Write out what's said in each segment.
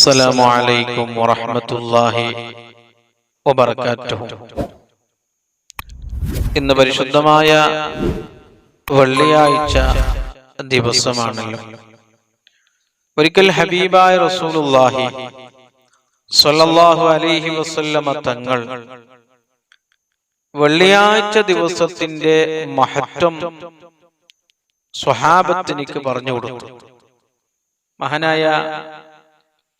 അസ്സലാമു അലൈക്കും വറഹ്മത്തുള്ളാഹി വബറകാതുഹു ഇന്ന് പരിശുദ്ധമായ വെള്ളിയാഴ്ച ദിവസമാണല്ലോ. ഒരിക്കൽ ഹബീബായ റസൂലുള്ളാഹി സല്ലല്ലാഹു അലൈഹി വസല്ലമ തങ്ങൾ വെള്ളിയാഴ്ച ദിവസത്തിന്റെ മഹത്വം സ്വഹാബത്തിനിക്ക് പറഞ്ഞു കൊടുത്തു. മഹാനായ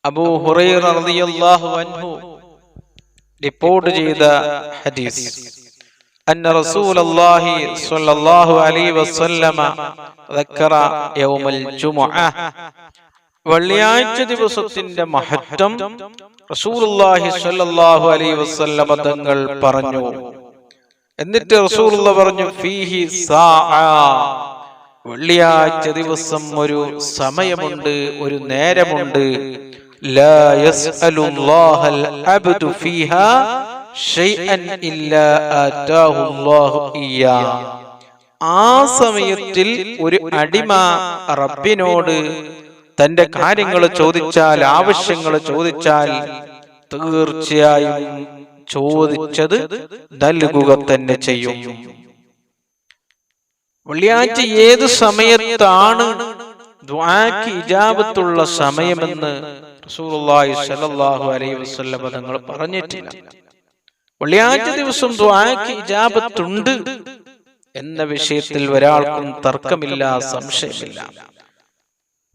അബൂ ഹുറൈറ റളിയല്ലാഹു അൻഹു റിപ്പോർട്ട് ചെയ്ത ഹദീസ് أن رسول الله صلى الله عليه وسلم ذكر يوم الجمعة വെള്ളിയാഴ്ച ദിവസത്തിന്റെ മഹത്വം റസൂലുള്ളാഹി സ്വല്ലല്ലാഹു അലൈഹി വസല്ലമ തങ്ങൾ പറഞ്ഞു എന്നിട്ട് റസൂലുള്ള പറഞ്ഞു ഫീഹി സാഅ വെള്ളിയാഴ്ച ദിവസം ഒരു സമയമുണ്ട് ഒരു നേരമുണ്ട് ലാ യസ്അലുല്ലാഹൽ അബ്ദു فيها ഷൈഅൻ ഇല്ലാ آتاه الله إياه. ആ സമയത്തിൽ ഒരു അടിമ റബ്ബിനോട് തന്റെ കാര്യങ്ങൾ ചോദിച്ചാൽ ആവശ്യങ്ങൾ ചോദിച്ചാൽ തീർച്ചയായും ചോദിച്ചത് നൽകുക തന്നെ ചെയ്യും. വെള്ളിയാഴ്ച ഏത് സമയത്താണ് ദ്വാക്ക് ഇജാബത്തുള്ള സമയമെന്ന് റസൂലുള്ളാഹി സ്വല്ലല്ലാഹു അലൈഹി വസല്ലം തങ്ങൾ പറഞ്ഞിട്ടില്ല. വെള്ളിയാഴ്ച ദിവസം ദ്വാക്ക് ഇജാബത്തുണ്ട്. എന്ന വിഷയത്തിൽ ഒരാൾക്കും തർക്കമില്ല സംശയമില്ല.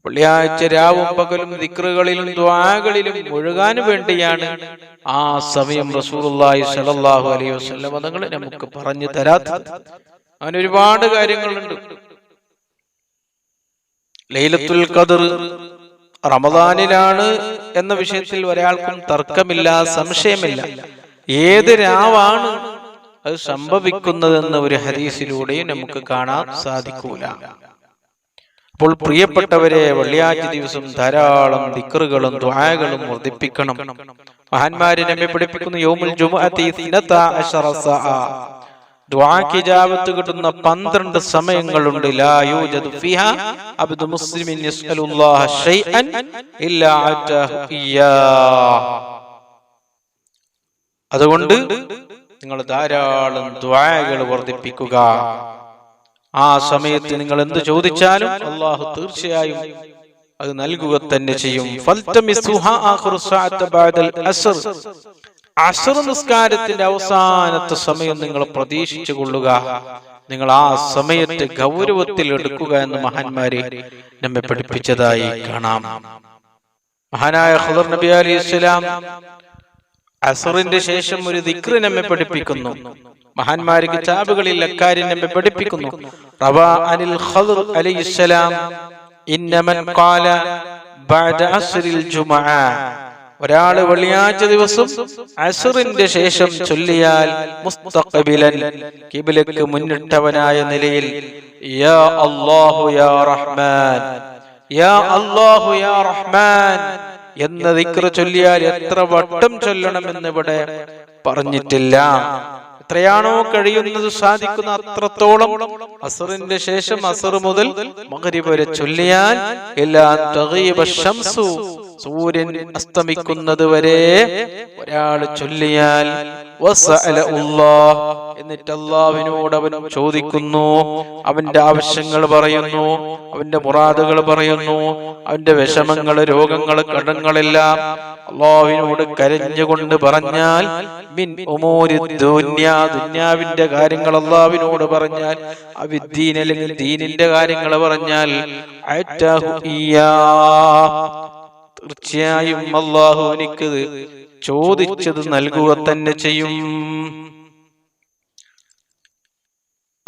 വെള്ളിയാഴ്ച രാവും പകലും ദിക്റുകളിലും ദ്വാകളിലും മുഴുകാൻ വേണ്ടിയാണ് ആ സമയം റസൂലുള്ളാഹി സ്വല്ലല്ലാഹു അലൈഹി വസല്ലം തങ്ങൾ നമുക്ക് പറഞ്ഞു തരാത്തത്. അങ്ങനെ ഒരുപാട് കാര്യങ്ങളുണ്ട്. ലൈലത്തുൽ ഖദർ റമദാനിലാണ് എന്ന വിഷയത്തിൽ ഒരാൾക്കും തർക്കമില്ല സംശയമില്ല. ഏത് രാവാണ് അത് സംഭവിക്കുന്നതെന്ന് ഒരു ഹദീസിലൂടെയും നമുക്ക് കാണാൻ സാധിക്കൂല. അപ്പോൾ പ്രിയപ്പെട്ടവരെ വെള്ളിയാഴ്ച ദിവസം ധാരാളം ദിക്കറുകളും ദ്വായകളും വർദ്ധിപ്പിക്കണം. മഹാന്മാരെ നമ്മെ പഠിപ്പിക്കുന്ന യോമുൽ ജുമുഅത്തി ഇസ്നത അശറ സഅ ദുആക്ക് ഇജാബത്ത് കിട്ടുന്ന പന്ത്രണ്ട് സമയങ്ങളുണ്ട്. ലാ യൂജദു ഫിഹാ അബ്ദു മുസ്ലിമിൻ യസ്അലുല്ലാഹ ഷൈഅൻ ഇല്ലാ അതാഹു ഇയാ അതുകൊണ്ട് നിങ്ങൾ ധാരാളം ദ്വായകൾ വർദ്ധിപ്പിക്കുക. ആ സമയത്ത് നിങ്ങൾ എന്ത് ചോദിച്ചാലും അള്ളാഹു തീർച്ചയായും അത് നൽകുക തന്നെ ചെയ്യും. അസർ നിസ്കാരത്തിന്റെ അവസാനത്തെ സമയം നിങ്ങൾ പ്രതീക്ഷിച്ചു കൊള്ളുക നിങ്ങൾ ആ സമയത്ത് ഗൗരവത്തിൽ എടുക്കുക എന്ന് മഹാന്മാരെ നമ്മെ പഠിപ്പിച്ചതായി കാണാം. മഹാനായ ഖുദർ നബി അലി ഇസ്ലാം അസറിന്റെ ശേഷം ഒരു ദിക്രി നമ്മെ പഠിപ്പിക്കുന്നു. മഹാന്മാര് കിതാബുകളിൽ അക്കാര്യം നമ്മെ പഠിപ്പിക്കുന്നു. റവാ അനിൽ ഖദർ അലൈഹിസ്സലാം ഇന്നമൻ ഖാല ബഅദ അസ്റിൽ ജുമുഅ ഒരാൾ വെള്ളിയാഴ്ച ദിവസം അസുറിന്റെ ശേഷം ചൊല്ലിയാൽ മുസ്തഖബിലൻ കിബിലക്ക് മുന്നിട്ടവനായ നിലയിൽ യാ അല്ലാഹു യാ റഹ്മാൻ. യാ അല്ലാഹു യാ റഹ്മാൻ. എന്ന ദിക്ർ ചൊല്ലിയാൽ എത്ര വട്ടം ചൊല്ലണമെന്ന് ഇവിടെ പറഞ്ഞിട്ടില്ല. എത്രയാണോ കഴിയുന്നത് സാധിക്കുന്ന അത്രത്തോളം അസറിന്റെ ശേഷം അസർ മുതൽ മഗ്രിബ് വരെ ചൊല്ലിയാൽ എല്ലാ സൂര്യൻ അസ്തമിക്കുന്നത് വരെ ഒരാൾ ചൊല്ലിയാൽ എന്നിട്ട് അള്ളാവിനോട് അവൻ ചോദിക്കുന്നു. അവന്റെ ആവശ്യങ്ങൾ പറയുന്നു അവന്റെ മുറാദുകൾ പറയുന്നു അവന്റെ വിഷമങ്ങൾ രോഗങ്ങൾ കടങ്ങളെല്ലാം അള്ളാഹുവിനോട് കരഞ്ഞുകൊണ്ട് പറഞ്ഞാൽ മിൻ ദുന്യാവിന്റെ കാര്യങ്ങൾ അള്ളാവിനോട് പറഞ്ഞാൽ അവിദ്ദീൻ അല്ലെങ്കിൽ ദീനിന്റെ കാര്യങ്ങൾ പറഞ്ഞാൽ തീർച്ചയായും അള്ളാഹു എനിക്ക് ചോദിച്ചത് നൽകുക തന്നെ ചെയ്യും.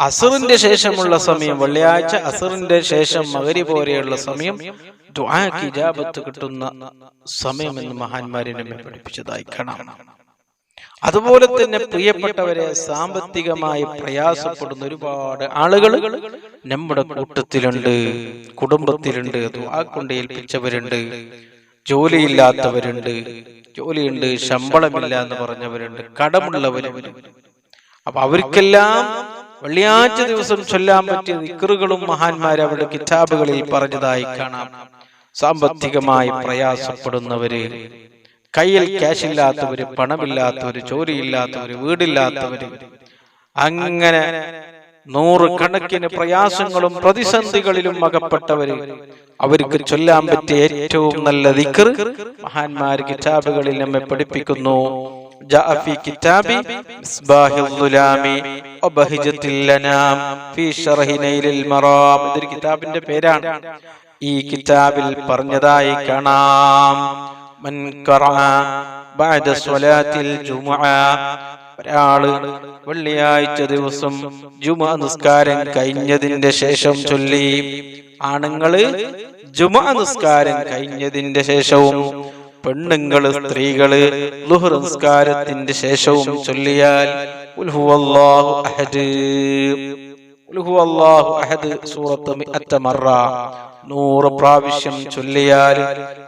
അസറിന്റെ ശേഷമുള്ള സമയം വെള്ളിയാഴ്ച അസറിന്റെ ശേഷം മകരി പോലെയുള്ള സമയം ദുആക്ക് കിട്ടുന്ന കിട്ടുന്ന സമയമെന്ന് മഹാന്മാരെ നമ്മെ പഠിപ്പിച്ചതായി കാണാം. അതുപോലെ തന്നെ പ്രിയപ്പെട്ടവരെ സാമ്പത്തികമായി പ്രയാസപ്പെടുന്ന ഒരുപാട് ആളുകൾ നമ്മുടെ കൂട്ടത്തിലുണ്ട് കുടുംബത്തിലുണ്ട് ദുആ കൊണ്ട് ഏൽപ്പിച്ചവരുണ്ട്. ജോലിയില്ലാത്തവരുണ്ട് ജോലിയുണ്ട് ശമ്പളമില്ല എന്ന് പറഞ്ഞവരുണ്ട് കടമുള്ളവരുണ്ട് അപ്പൊ അവർക്കെല്ലാം വെള്ളിയാഴ്ച ദിവസം ചൊല്ലാൻ പറ്റിയ നിക്കറുകളും മഹാന്മാരെ അവരുടെ കിതാബുകളിൽ പറഞ്ഞതായി കാണാം. സാമ്പത്തികമായി പ്രയാസപ്പെടുന്നവര് കയ്യിൽ ക്യാഷ് ഇല്ലാത്തവര് പണമില്ലാത്തവര് ജോലിയില്ലാത്തവര് വീടില്ലാത്തവര് അങ്ങനെ നൂറുകണക്കിന് പ്രയാസങ്ങളും പ്രതിസന്ധികളിലും അകപ്പെട്ടവര് അവർക്ക് ചൊല്ലാൻ പറ്റിയ ഏറ്റവും നല്ല ദിക്കർ മഹാന്മാർ കിതാബുകളിൽ നമ്മെ പഠിപ്പിക്കുന്നു جاء في كتاب مصباح الظلام وبهجة الأنام في شرح نيل المرام ഇതൊരു കിതാബിന്റെ പേരാണ് ഈ കിതാബിൽ പറഞ്ഞതായി കാണാം മൻ ഖറഅ ബഅദ സ്വലാത്തിൽ ജുമുഅ ഒരാൾ വെള്ളിയാഴ്ച ദിവസം ജുമ നിസ്കാരം കഴിഞ്ഞതിന്റെ ശേഷം ചൊല്ലി. ആണുങ്ങൾ ജുമ നിസ്കാരം കഴിഞ്ഞതിന്റെ ശേഷവും പെണ്ണുങ്ങൾ സ്ത്രീകൾ ലുഹർ നിസ്കാരത്തിന്റെ ശേഷവും ചൊല്ലിയാൽ അഹദ്. സൂറത്ത് നൂറ് പ്രാവശ്യം ചൊല്ലിയാൽ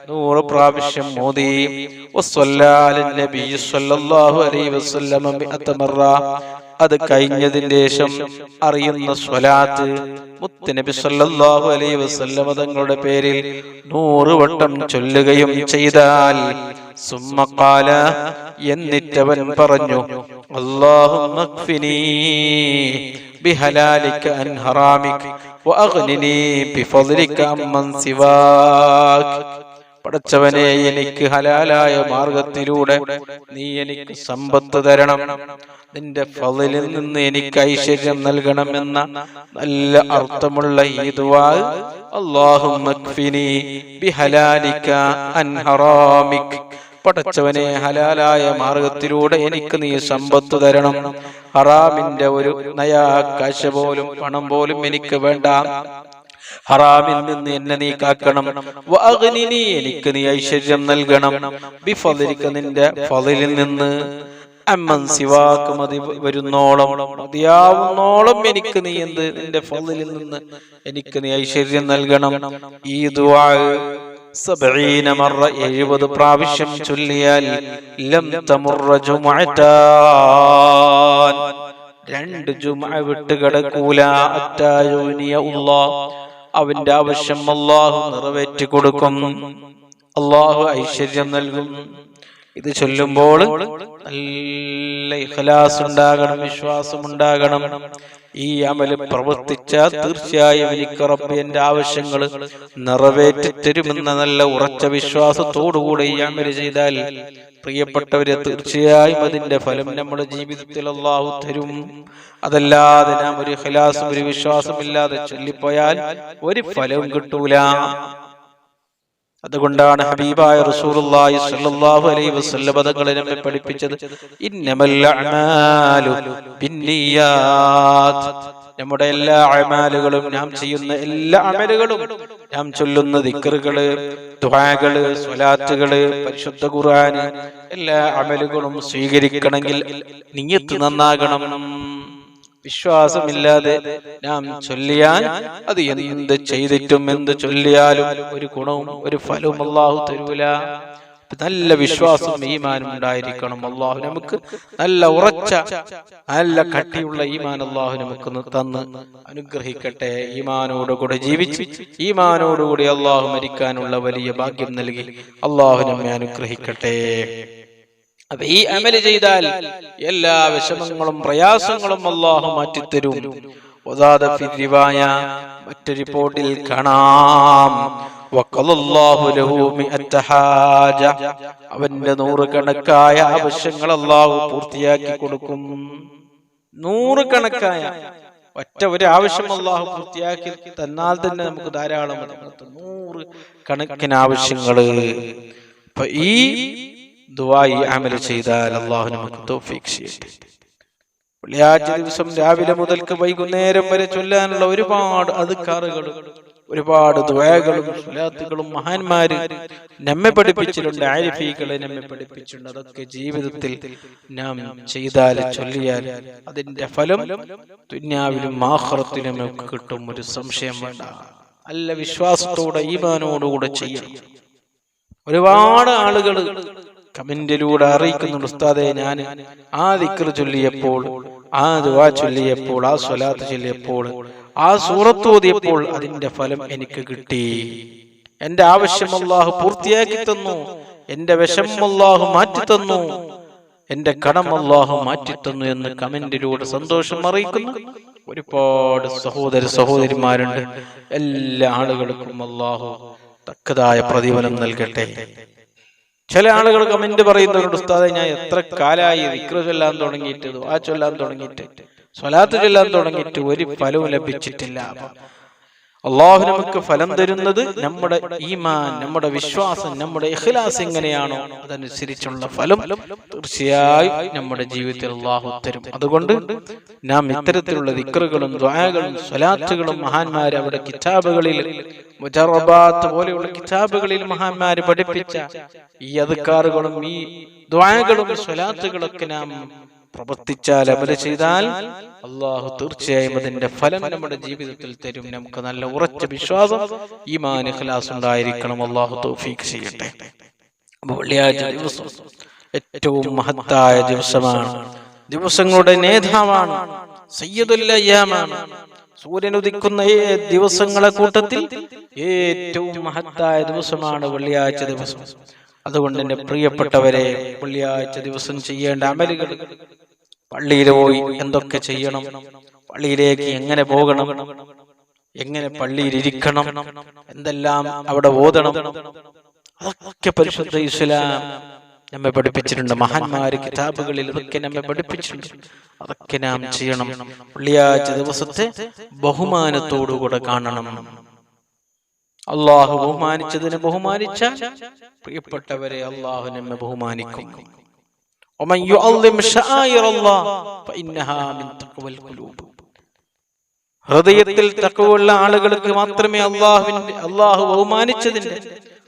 നൂറ് പ്രാവശ്യം മോദി അത് കഴിഞ്ഞതിന് ശേഷം അറിയുന്ന സ്വലാത്ത് മുത്തുനബി സല്ലല്ലാഹു അലൈഹി വസല്ലമ തങ്ങളുടെ പേരിൽ നൂറ് വട്ടം ചൊല്ലുകയും ചെയ്താൽ സുമ്മക്കാല എന്നിട്ടവൻ പറഞ്ഞു അള്ളാഹു ബിഹലാലിക അൻ ഹറാമിക്. പടച്ചവനെ എനിക്ക് ഹലാലായ മാർഗത്തിലൂടെ നീ എനിക്ക് സമ്പത്ത് തരണം. നിന്റെ ഫലിൽ നിന്ന് എനിക്ക് ഐശ്വര്യം നൽകണമെന്ന നല്ല അർത്ഥമുള്ള ഈ ദുആ. അല്ലാഹുമ്മക്ഫിനി ബിഹലാലിക അൻ ഹറാമിക്. പടച്ചവനെ ഹലാലായ മാർഗത്തിലൂടെ എനിക്ക് നീ സമ്പത്ത് തരണം. ഹറാമിന്റെ ഒരു നയാകാശ പോലും പണം പോലും എനിക്ക് വേണ്ട. ഹറാമിൽ നിന്ന് എന്നെ നീ കാക്കണം. എനിക്ക് നീ ഐശ്വര്യം നൽകണം. ബിഫളിക നിന്റെ ഫളിൽ നിന്ന് അമ്മൻ സിവാക്ക് മതി വരുന്നോളം. മതിയാവുന്നോളം എനിക്ക് നീ എന്ത്? നിന്റെ ഫളിൽ നിന്ന് എനിക്ക് നീ ഐശ്വര്യം നൽകണം. ഈ ദുആ സബഈന മറ എഴുപത് പ്രാവശ്യം ചൊല്ലിയാൽ ലം തമുറ ജുമഅതാൻ രണ്ട് ജുമഅ വിട്ട് കിടക്കൂല. അറ്റായൂനിയ അല്ലാഹ് അവന്റെ ആവശ്യം അള്ളാഹു നിറവേറ്റി കൊടുക്കും. അള്ളാഹു ഐശ്വര്യം നൽകും. ഇത് ചൊല്ലുമ്പോൾ നല്ല ഇഖലാസ് ഉണ്ടാകണം വിശ്വാസം ഉണ്ടാകണം. ഈ അമൽ പ്രവർത്തിച്ചാൽ തീർച്ചയായും എനിക്ക് റബ്ബ് എന്റെ ആവശ്യങ്ങൾ നിറവേറ്റി തരുമെന്ന നല്ല ഉറച്ച വിശ്വാസത്തോടുകൂടെ ഈ അമൽ ചെയ്താൽ പ്രിയപ്പെട്ടവരെ തീർച്ചയായും അതിന്റെ ഫലം നമ്മുടെ ജീവിതത്തിൽ അള്ളാഹു തരും. അതല്ലാതെ നാം ഒരു ഖലാസും ഒരു വിശ്വാസമില്ലാതെ ചൊല്ലിപ്പോയാൽ ഒരു ഫലവും കിട്ടൂല. അതുകൊണ്ടാണ് ഹബീബായ റസൂലുള്ളാഹി സ്വല്ലല്ലാഹു അലൈഹി വസല്ലം പദങ്ങളെ നമ്മെ പഠിപ്പിച്ചത് ഇന്നമൽ അഅമാലു ബിന്നിയാത്ത് നമ്മുടെ എല്ലാ അമാലുകളും നാം ചെയ്യുന്ന എല്ലാ അമലുകളും നാം ചൊല്ലുന്ന ദിക്റുകൾ ദുആകൾ സ്വലാത്തുകൾ പരിശുദ്ധ ഖുർആൻ എല്ലാ അമലുകളും സ്വീകരിക്കണമെങ്കിൽ നിയ്യത്ത് നന്നാകണം. വിശ്വാസമില്ലാതെ നാം ചൊല്ലിയാൽ അത് എന്ത് ചെയ്തിട്ടും എന്ത് ചൊല്ലിയാലും ഒരു ഗുണവും ഒരു ഫലവും അള്ളാഹു തരൂല. നല്ല വിശ്വാസം ഈമാനും ഉണ്ടായിരിക്കണം അള്ളാഹു നമുക്ക് നല്ല ഉറച്ച നല്ല കട്ടിയുള്ള ഈമാൻ അള്ളാഹു നമുക്ക് തന്ന് അനുഗ്രഹിക്കട്ടെ. ഈമാനോടുകൂടെ ജീവിച്ച് ഈമാനോടുകൂടി അള്ളാഹു മരിക്കാനുള്ള വലിയ ഭാഗ്യം നൽകി അള്ളാഹു നമ്മെ അനുഗ്രഹിക്കട്ടെ. അപ്പൊ ഈ അമൽ ചെയ്താൽ എല്ലാ വിഷമങ്ങളും പ്രയാസങ്ങളും അള്ളാഹു മാറ്റിത്തരും. മറ്റു റിപ്പോർട്ടിൽ കാണാം. അവന്റെ നൂറുകണക്കായ ആവശ്യങ്ങൾ അള്ളാഹു പൂർത്തിയാക്കി കൊടുക്കും. നൂറുകണക്കായ ഒറ്റ ഒരു ആവശ്യം അള്ളാഹു പൂർത്തിയാക്കി തന്നാൽ തന്നെ നമുക്ക് ധാരാളം. നൂറ് കണക്കിന് ആവശ്യങ്ങൾ. ഈ ദുആയി അമൽ ചെയ്താൽ അള്ളാഹു നമുക്ക് ചെയ്യട്ടെ. വെള്ളിയാഴ്ച ദിവസം രാവിലെ മുതൽക്ക് വൈകുന്നേരം വരെ ചൊല്ലാനുള്ള ഒരുപാട് അതുക്കാറുകളും ഒരുപാട് ദ്വയകളും സുലാത്തുകളും മഹാന്മാര് നമ്മെ പഠിപ്പിച്ചിട്ടുണ്ട് ആരിഫീകളെ നമ്മെ പഠിപ്പിച്ചിട്ടുണ്ട്. അതൊക്കെ ജീവിതത്തിൽ നാം ചെയ്താൽ ചൊല്ലിയാൽ അതിന്റെ ഫലം തുന്നാവിലും ആഹ്റത്തിലും ഒക്കെ കിട്ടും ഒരു സംശയം വേണ്ട. നല്ല വിശ്വാസത്തോടെ ഈമാനോടുകൂടെ ചെയ്യണം ഒരുപാട് ആളുകൾ കമന്റിലൂടെ അറിയിക്കുന്നുണ്ട് ഉസ്താദെ ഞാൻ ആ ദിക്കർ ചൊല്ലിയപ്പോൾ ആ ദുവാ ചൊല്ലിയപ്പോൾ ആ സ്വലാത്ത് ചൊല്ലിയപ്പോൾ ആ സൂറത്ത് ഓതിയപ്പോൾ അതിന്റെ ഫലം എനിക്ക് കിട്ടി. എന്റെ ആവശ്യം അള്ളാഹു പൂർത്തിയാക്കി തന്നു. എന്റെ വിഷമം അള്ളാഹു മാറ്റി തന്നു. എന്റെ കടം അള്ളാഹു മാറ്റി തന്നു എന്ന് കമന്റിലൂടെ സന്തോഷം അറിയിക്കുന്നു. ഒരുപാട് സഹോദര സഹോദരിമാരുണ്ട്. എല്ലാ ആളുകൾക്കും അള്ളാഹു തക്കതായ പ്രതിഫലം നൽകട്ടെ. ചില ആളുകൾ കമന്റ് പറയുന്നവരുണ്ട് ഉസ്താദെ ഞാൻ എത്ര കാലായി വിക്ര ചൊല്ലാൻ തുടങ്ങിയിട്ട് ആ ചൊല്ലാൻ തുടങ്ങിയിട്ട് സ്വലാത്ത് ചൊല്ലാൻ തുടങ്ങിയിട്ട് ഒരു ഫലവും ലഭിച്ചിട്ടില്ല. അള്ളാഹു നമുക്ക് ഫലം തരുന്നത് നമ്മുടെ ഈമാൻ നമ്മുടെ വിശ്വാസം നമ്മുടെ ഇഖ്ലാസ് എങ്ങനെയാണോ അതനുസരിച്ചുള്ള ഫലം തീർച്ചയായും നമ്മുടെ ജീവിതത്തിൽ അള്ളാഹു തരും. അതുകൊണ്ട് നാം ഇത്തരത്തിലുള്ള ദിക്റുകളും ദ്വായകളും സ്വലാത്തുകളും മഹാന്മാർ അവിടെ കിതാബുകളിൽ മുജറബാത്ത് പോലെയുള്ള കിതാബുകളിൽ മഹാന്മാര് പഠിപ്പിച്ച ഈ അധികാറുകളും ഈ ദ്വായകളും സ്വലാത്തുകളൊക്കെ നാം പ്രവർത്തിച്ചാൽ അമല ചെയ്താൽ അള്ളാഹു തീർച്ചയായും അതിന്റെ ഫലം നമ്മുടെ ജീവിതത്തിൽ തരും. നമുക്ക് നല്ല ഉറച്ച വിശ്വാസം ഈ മാനഹ്ലാസ് ഉണ്ടായിരിക്കണം. അള്ളാഹു തൗഫീഖ് ചെയ്യട്ടെ. വെള്ളിയാഴ്ച ദിവസം ഏറ്റവും മഹത്തായ ദിവസമാണ്. ദിവസങ്ങളുടെ നേതാവാണ് സയ്യദുല്ലയ്യാമാണ് സൂര്യൻ ഉദിക്കുന്ന ഈ ദിവസങ്ങളെ കൂട്ടത്തിൽ ഏറ്റവും മഹത്തായ ദിവസമാണ് വെള്ളിയാഴ്ച ദിവസം. അതുകൊണ്ട് എന്റെ പ്രിയപ്പെട്ടവരെ വെള്ളിയാഴ്ച ദിവസം ചെയ്യേണ്ട അമലുകൾ പള്ളിയിൽ പോയി എന്തൊക്കെ ചെയ്യണം? പള്ളിയിലേക്ക് എങ്ങനെ പോകണം? എങ്ങനെ പള്ളിയിൽ ഇരിക്കണം? എന്തെല്ലാം അവിടെ ഓതണം? അതൊക്കെ പരിശുദ്ധ ഇസ്ലാം നമ്മെ പഠിപ്പിച്ചിട്ടുണ്ട്. മഹാന്മാര് കിതാബുകളിൽ ഇതൊക്കെ നമ്മെ പഠിപ്പിച്ചിട്ടുണ്ട്. അതൊക്കെ നാം ചെയ്യണം. വെള്ളിയാഴ്ച ദിവസത്തെ ബഹുമാനത്തോടുകൂടെ കാണണം. അള്ളാഹു ബഹുമാനിച്ചതിനെ ബഹുമാനിച്ച പ്രിയപ്പെട്ടവരെ അള്ളാഹു നമ്മെ ബഹുമാനിക്കും. ومن يعظم شعائر الله فإنها من تقوى القلوب ഹൃദയത്തിൽ തക്കവുള്ള ആളുകൾക്ക് മാത്രമേ അള്ളാഹുവിന്റെ അള്ളാഹു ബഹുമാനിച്ചതിന്റെ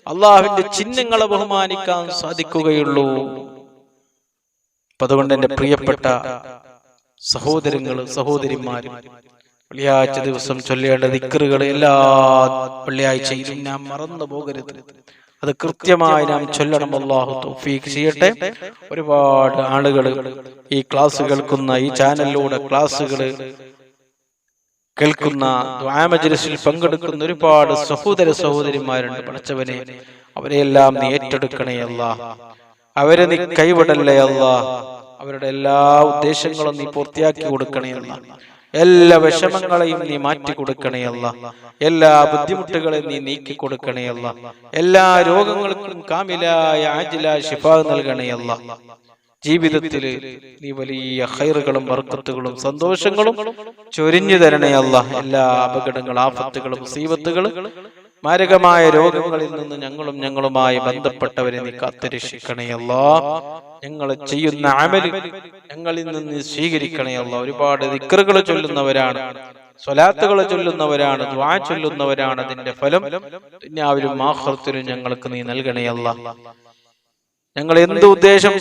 അള്ളാഹുവിന്റെ ചിഹ്നങ്ങളെ ബഹുമാനിക്കാൻ സാധിക്കുകയുള്ളൂ അപ്പൊ അതുകൊണ്ട് എന്റെ പ്രിയപ്പെട്ട സഹോദരങ്ങളും സഹോദരിമാരും വെള്ളിയാഴ്ച ദിവസം ചൊല്ലേണ്ട ദിക്കറുകൾ എല്ലാ വെള്ളിയാഴ്ചയിലും നാം മറന്നു പോകരുത് അത് കൃത്യമായി നാം ചൊല്ലണം. അള്ളാഹു തൗഫീഖ് ചെയ്യട്ടെ. ഒരുപാട് ആളുകൾ ഈ ക്ലാസ് കേൾക്കുന്ന ഈ ചാനലിലൂടെ ക്ലാസ്സുകൾ കേൾക്കുന്ന ദ്വാമജലിസിൽ പങ്കെടുക്കുന്ന ഒരുപാട് സഹോദര സഹോദരിമാരുണ്ട്. പഠിച്ചവനെ അവരെയെല്ലാം നീ ഏറ്റെടുക്കണേ അല്ല. അവരെ നീ കൈവിടല്ലേ അല്ല. അവരുടെ എല്ലാ ഉദ്ദേശങ്ങളും നീ പൂർത്തിയാക്കി കൊടുക്കണേ അല്ല. എല്ലാ വിഷമങ്ങളെയും നീ മാറ്റി കൊടുക്കണേയല്ല എല്ലാ ബുദ്ധിമുട്ടുകളെയും നീ നീക്കി കൊടുക്കണേയല്ല എല്ലാ രോഗങ്ങൾക്കും കാമിലായ ആജില ശിഫ നൽകണേയല്ല ജീവിതത്തിൽ നീ വലിയ ഹൈറുകളും വർക്കത്തുകളും സന്തോഷങ്ങളും ചൊരിഞ്ഞു തരണേയല്ല എല്ലാ അപകടങ്ങളും ആഫത്തുകളും സീവത്തുകളും മാരകമായ രോഗങ്ങളിൽ നിന്ന് ഞങ്ങളും ഞങ്ങളുമായി ബന്ധപ്പെട്ടവരെ നീ കാത്തുരക്ഷിക്കണേയല്ല ഞങ്ങൾ ചെയ്യുന്ന അമൽ ഞങ്ങളിൽ നിന്ന് സ്വീകരിക്കണേയല്ല ഒരുപാട് ദിക്കറുകൾ ചൊല്ലുന്നവരാണ്. സ്വലാത്തുകൾ ചൊല്ലുന്നവരാണ്. ദ്വാ ചൊല്ലുന്നവരാണ്. അതിന്റെ ഫലം ദുന്യാവിലും ആഹ്റത്തിലും ഞങ്ങൾക്ക് നീ നൽകണേയല്ല ഞങ്ങൾ എന്ത് ഉദ്ദേശം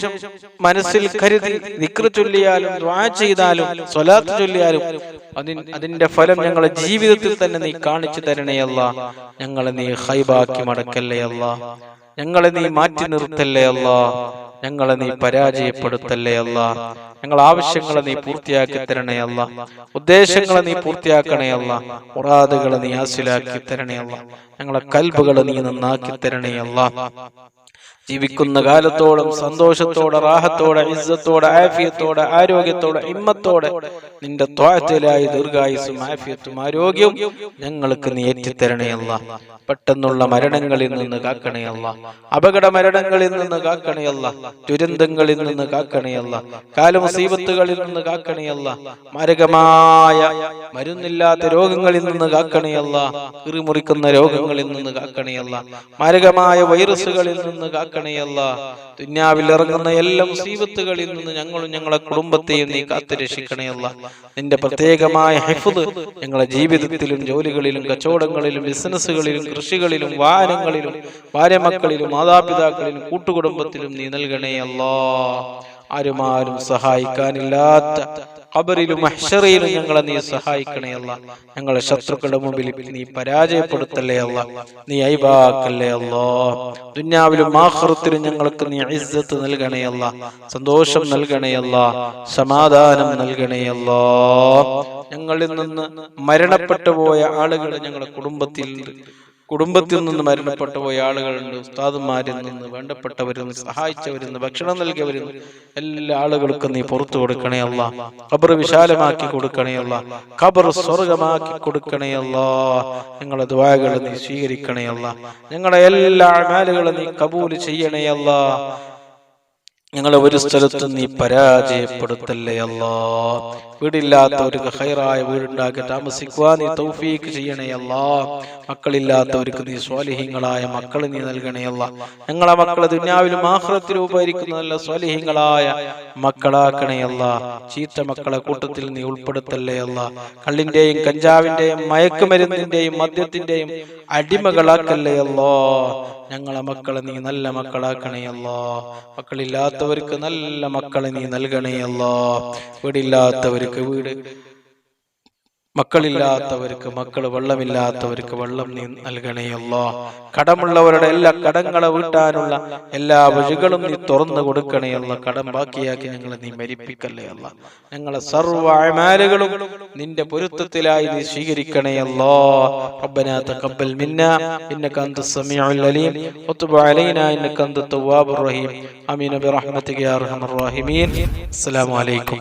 മനസ്സിൽ കരുതി നിക്ര ചൊല്ലിയാലും ദ്വാ ചെയ്താലും സ്വലാത്ത് ചൊല്ലിയാലും അതിന് അതിന്റെ ഫലം ഞങ്ങളെ ജീവിതത്തിൽ തന്നെ നീ കാണിച്ചു തരണേയല്ല ഞങ്ങളെ നീ ഹൈബാക്കി മടക്കല്ലേ അല്ല. ഞങ്ങളെ നീ മാറ്റി നിർത്തല്ലേ അല്ല. ഞങ്ങളെ നീ പരാജയപ്പെടുത്തല്ലേ അല്ല. ഞങ്ങൾ ആവശ്യങ്ങളെ നീ പൂർത്തിയാക്കി തരണേ അല്ല. ഉദ്ദേശങ്ങളെ നീ പൂർത്തിയാക്കണേ അല്ല. നീ ആസിലാക്കി തരണേ ഞങ്ങളെ കൽബുകളെ നീ നന്നാക്കി തരണേ ജീവിക്കുന്ന കാലത്തോളം സന്തോഷത്തോടെ റാഹത്തോടെ ഇസ്സത്തോടെ ആഫിയത്തോടെ ആരോഗ്യത്തോടെ ഇമ്മത്തോടെ നിന്റെ ത്വാത്തിലായി ദീർഘായുസും ആഫിയത്തും ആരോഗ്യവും ഞങ്ങൾക്ക് നീ ഏറ്റിത്തരണയല്ല പെട്ടെന്നുള്ള മരണങ്ങളിൽ നിന്ന് കാക്കണയല്ല അപകട മരണങ്ങളിൽ നിന്ന് കാക്കണയല്ല ദുരന്തങ്ങളിൽ നിന്ന് കാക്കണയല്ല കാലമുസീബത്തുകളിൽ നിന്ന് കാക്കണയല്ല മാരകമായ മരുന്നില്ലാത്ത രോഗങ്ങളിൽ നിന്ന് കാക്കണയല്ല കിറിമുറിക്കുന്ന രോഗങ്ങളിൽ നിന്ന് കാക്കണയല്ല മാരകമായ വൈറസുകളിൽ നിന്ന് കാക്കണയല്ല ദുന്യാവിൽ ഇറങ്ങുന്ന എല്ലാ മുസീബത്തുകളിൽ നിന്ന് ഞങ്ങളും ഞങ്ങളുടെ കുടുംബത്തെയും നീ കാത്തു രക്ഷിക്കണയല്ല നിന്റെ പ്രത്യേകമായ ഹെഫുദ് ഞങ്ങളുടെ ജീവിതത്തിലും ജോലികളിലും കച്ചവടങ്ങളിലും ബിസിനസ്സുകളിലും കൃഷികളിലും വാഹനങ്ങളിലും ഭാര്യമക്കളിലും മാതാപിതാക്കളിലും കൂട്ടുകുടുംബത്തിലും നീ നൽകണേ അല്ലാ. ആരുമാരും സഹായിക്കാനില്ലാത്ത ഖബറിലും മഹ്ശറയിലും ഞങ്ങളെ നീ സഹായിക്കണേ അല്ല. ഞങ്ങളെ ശത്രുക്കളുടെ മുമ്പിൽ നീ പരാജയപ്പെടുത്തല്ലേ അല്ല. നീ ഐബാക്കല്ലേ അല്ലോ. ദുന്യാവിലും ആഖിറത്തിലും ഞങ്ങൾക്ക് നീ ഇസ്സത്ത് നൽകണേ അല്ല. സന്തോഷം നൽകണേ അല്ല. സമാധാനം നൽകണേ അല്ലോ. ഞങ്ങളിൽ നിന്ന് മരണപ്പെട്ടു പോയ ആളുകൾ ഞങ്ങളുടെ കുടുംബത്തിൽ കുടുംബത്തിൽ നിന്ന് മരണപ്പെട്ടു പോയ ആളുകളുണ്ട് ഉസ്താദുമാരിൽ നിന്ന് വേണ്ടപ്പെട്ടവരിൽ നിന്ന് സഹായിച്ചവരിൽ നിന്ന് ഭക്ഷണം നൽകിയവരിൽ നിന്ന് എല്ലാ ആളുകൾക്കും നീ പുറത്തു കൊടുക്കണേ അല്ല ഖബർ വിശാലമാക്കി കൊടുക്കണേ അല്ല ഖബർ സ്വർഗമാക്കി കൊടുക്കണേ അല്ല ഞങ്ങളെ ദ്വാകൾ നീ സ്വീകരിക്കണേ അല്ല ഞങ്ങളെ എല്ലാ അമാലുകളും നീ കബൂൽ ചെയ്യണേ അല്ല ഞങ്ങളെ ഒരു സ്ഥലത്തും നീ പരാജയപ്പെടുത്തല്ലേ അല്ലാ വീടില്ലാത്തവർക്ക് ഹൈറായ വീടുണ്ടാക്കി താമസിക്കുവാൻ നീ തൗഫീക്ക് ചെയ്യണേ അല്ലാ. മക്കളില്ലാത്തവർക്ക് നീ സ്വാലിഹീങ്ങളായ മക്കളെ നീ നൽകണേ അല്ല. ഞങ്ങളെ മക്കളെ ദുന്യാവിലും ആഹ്റത്തിലും ഉപകരിക്കുന്ന നല്ല സ്വാലിഹീങ്ങളായ മക്കളാക്കണേ അല്ല. ചീത്ത മക്കളെ കൂട്ടത്തിൽ നീ ഉൾപ്പെടുത്തല്ലേ അല്ല. കള്ളിന്റെയും കഞ്ചാവിന്റെയും മയക്കുമരുന്നിന്റെയും മദ്യത്തിന്റെയും അടിമകളാക്കല്ലേ അല്ലോ. ഞങ്ങളെ മക്കളെ നീ നല്ല മക്കളാക്കണേ അല്ലോ. മക്കളില്ലാത്തവർക്ക് നല്ല മക്കളെ നീ നൽകണേ അല്ലോ. വീടില്ലാത്തവർക്ക് വീട് മക്കളില്ലാത്തവർക്ക് മക്കൾ വെള്ളമില്ലാത്തവർക്ക് വെള്ളം നീ നൽകണേ അല്ലോ കടമുള്ളവരുടെ എല്ലാ കടങ്ങളെ വീട്ടാനുള്ള എല്ലാ വഴികളും നീ തുറന്നു കൊടുക്കണേ അല്ല കടം ബാക്കിയാക്കി ഞങ്ങളെ നീ മരിപ്പിക്കല്ലേ അല്ല ഞങ്ങളെ സർവ്വ അമാലുകളും നിന്റെ പൊരുത്തത്തിലായി നീ സ്വീകരിക്കണേ അല്ലോ ربنا تقبل منا انك انت السميع العليم وتب علينا انك انت التواب الرحيم امين برحمتك يا ارحم الراحمين السلام عليكم